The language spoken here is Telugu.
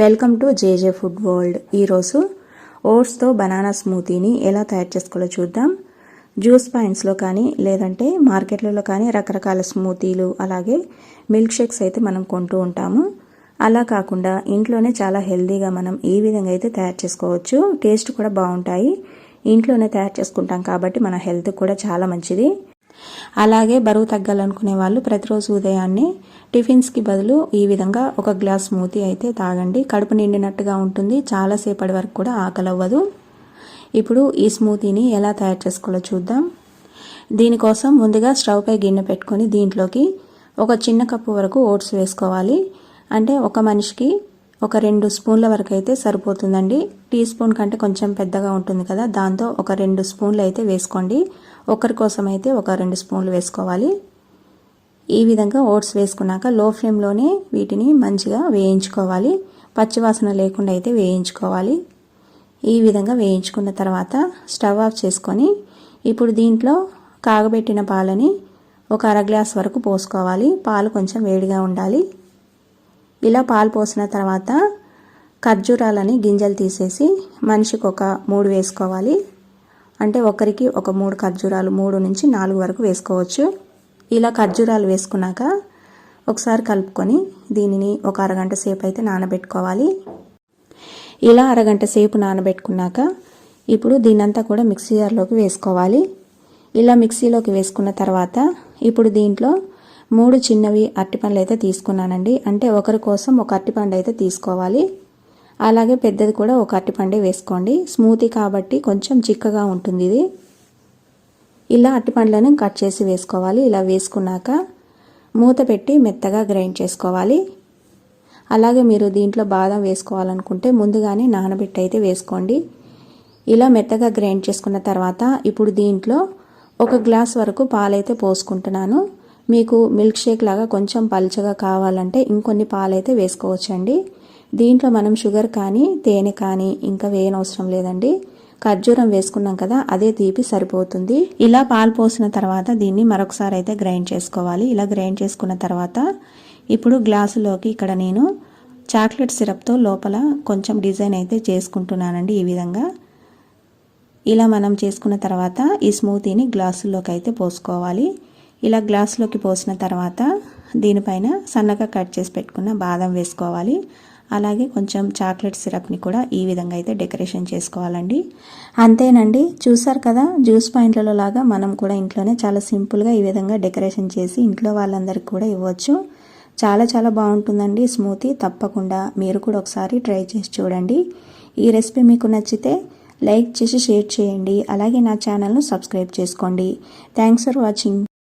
Welcome to JJ food world. ఈరోజు ఓట్స్తో బనానా స్మూతీని ఎలా తయారు చేసుకోవాలో చూద్దాం. జ్యూస్ పాయింట్స్లో కానీ లేదంటే మార్కెట్లలో కానీ రకరకాల స్మూతీలు అలాగే మిల్క్ షేక్స్ అయితే మనం కొంటూ ఉంటాము. అలా కాకుండా ఇంట్లోనే చాలా హెల్తీగా మనం ఈ విధంగా అయితే తయారు చేసుకోవచ్చు. టేస్ట్ కూడా బాగుంటాయి. ఇంట్లోనే తయారు చేసుకుంటాం కాబట్టి మన హెల్త్ కూడా చాలా మంచిది. అలాగే బరువు తగ్గాలనుకునే వాళ్ళు ప్రతిరోజు ఉదయాన్నే టిఫిన్స్కి బదులు ఈ విధంగా ఒక గ్లాస్ స్మూతీ అయితే తాగండి. కడుపు నిండినట్టుగా ఉంటుంది. చాలాసేపటి వరకు కూడా ఆకలవ్వదు. ఇప్పుడు ఈ స్మూతీని ఎలా తయారు చేసుకోవాలో చూద్దాం. దీనికోసం ముందుగా స్టవ్పై గిన్నె పెట్టుకొని దీంట్లోకి ఒక చిన్న కప్పు వరకు ఓట్స్ వేసుకోవాలి. అంటే ఒక మనిషికి ఒక రెండు స్పూన్ల వరకు అయితే సరిపోతుందండి. టీ స్పూన్ కంటే కొంచెం పెద్దగా ఉంటుంది కదా దాంతో ఒక రెండు స్పూన్లు అయితే వేసుకోండి. ఒకరి కోసం అయితే ఒక రెండు స్పూన్లు వేసుకోవాలి. ఈ విధంగా ఓట్స్ వేసుకున్నాక లో ఫ్లేమ్లోనే వీటిని మంచిగా వేయించుకోవాలి. పచ్చివాసన లేకుండా అయితే వేయించుకోవాలి. ఈ విధంగా వేయించుకున్న తర్వాత స్టవ్ ఆఫ్ చేసుకొని ఇప్పుడు దీంట్లో కాగబెట్టిన పాలని ఒక అర గ్లాస్ వరకు పోసుకోవాలి. పాలు కొంచెం వేడిగా ఉండాలి. ఇలా పాలు పోసిన తర్వాత ఖర్జూరాలని గింజలు తీసేసి మనిషికి ఒక మూడు వేసుకోవాలి. అంటే ఒకరికి ఒక మూడు ఖర్జూరాలు మూడు నుంచి నాలుగు వరకు వేసుకోవచ్చు. ఇలా ఖర్జూరాలు వేసుకున్నాక ఒకసారి కలుపుకొని దీనిని ఒక అరగంట సేపు అయితే నానబెట్టుకోవాలి. ఇలా అరగంట సేపు నానబెట్టుకున్నాక ఇప్పుడు దీనంతా కూడా మిక్సీ జార్లోకి వేసుకోవాలి. ఇలా మిక్సీలోకి వేసుకున్న తర్వాత ఇప్పుడు దీంట్లో మూడు చిన్నవి అరటిపండ్లు అయితే తీసుకున్నానండి. అంటే ఒకరి కోసం ఒక అరటిపండు అయితే తీసుకోవాలి. అలాగే పెద్దది కూడా ఒక అరటిపండే వేసుకోండి. స్మూతీ కాబట్టి కొంచెం చిక్కగా ఉంటుంది ఇది. ఇలా అరటిపండ్లను కట్ చేసి వేసుకోవాలి. ఇలా వేసుకున్నాక మూత పెట్టి మెత్తగా గ్రైండ్ చేసుకోవాలి. అలాగే మీరు దీంట్లో బాదం వేసుకోవాలనుకుంటే ముందుగానే నానబెట్టి అయితే వేసుకోండి. ఇలా మెత్తగా గ్రైండ్ చేసుకున్న తర్వాత ఇప్పుడు దీంట్లో ఒక గ్లాస్ వరకు పాలైతే పోసుకుంటున్నాను. మీకు మిల్క్ షేక్ లాగా కొంచెం పలుచగా కావాలంటే ఇంకొన్ని పాలైతే వేసుకోవచ్చండి. దీంట్లో మనం షుగర్ కానీ తేనె కానీ ఇంకా వేయనవసరం లేదండి. ఖర్జూరం వేసుకున్నాం కదా అదే తీపి సరిపోతుంది. ఇలా పాలు పోసిన తర్వాత దీన్ని మరొకసారి అయితే గ్రైండ్ చేసుకోవాలి. ఇలా గ్రైండ్ చేసుకున్న తర్వాత ఇప్పుడు గ్లాసులోకి ఇక్కడ నేను చాక్లెట్ సిరప్తో లోపల కొంచెం డిజైన్ అయితే చేసుకుంటున్నానండి ఈ విధంగా. ఇలా మనం చేసుకున్న తర్వాత ఈ స్మూతీని గ్లాసుల్లోకి అయితే పోసుకోవాలి. ఇలా గ్లాస్లోకి పోసిన తర్వాత దీనిపైన సన్నగా కట్ చేసి పెట్టుకున్న బాదం వేసుకోవాలి. అలాగే కొంచెం చాక్లెట్ సిరప్ని కూడా ఈ విధంగా అయితే డెకరేషన్ చేసుకోవాలండి. అంతేనండి చూసారు కదా జ్యూస్ పాయింట్లలో లాగా మనం కూడా ఇంట్లోనే చాలా సింపుల్గా ఈ విధంగా డెకరేషన్ చేసి ఇంట్లో వాళ్ళందరికీ కూడా ఇవ్వచ్చు. చాలా చాలా బాగుంటుందండి స్మూతీ తప్పకుండా మీరు కూడా ఒకసారి ట్రై చేసి చూడండి. ఈ రెసిపీ మీకు నచ్చితే లైక్ చేసి షేర్ చేయండి. అలాగే నా ఛానల్ను సబ్స్క్రైబ్ చేసుకోండి. Thanks for watching.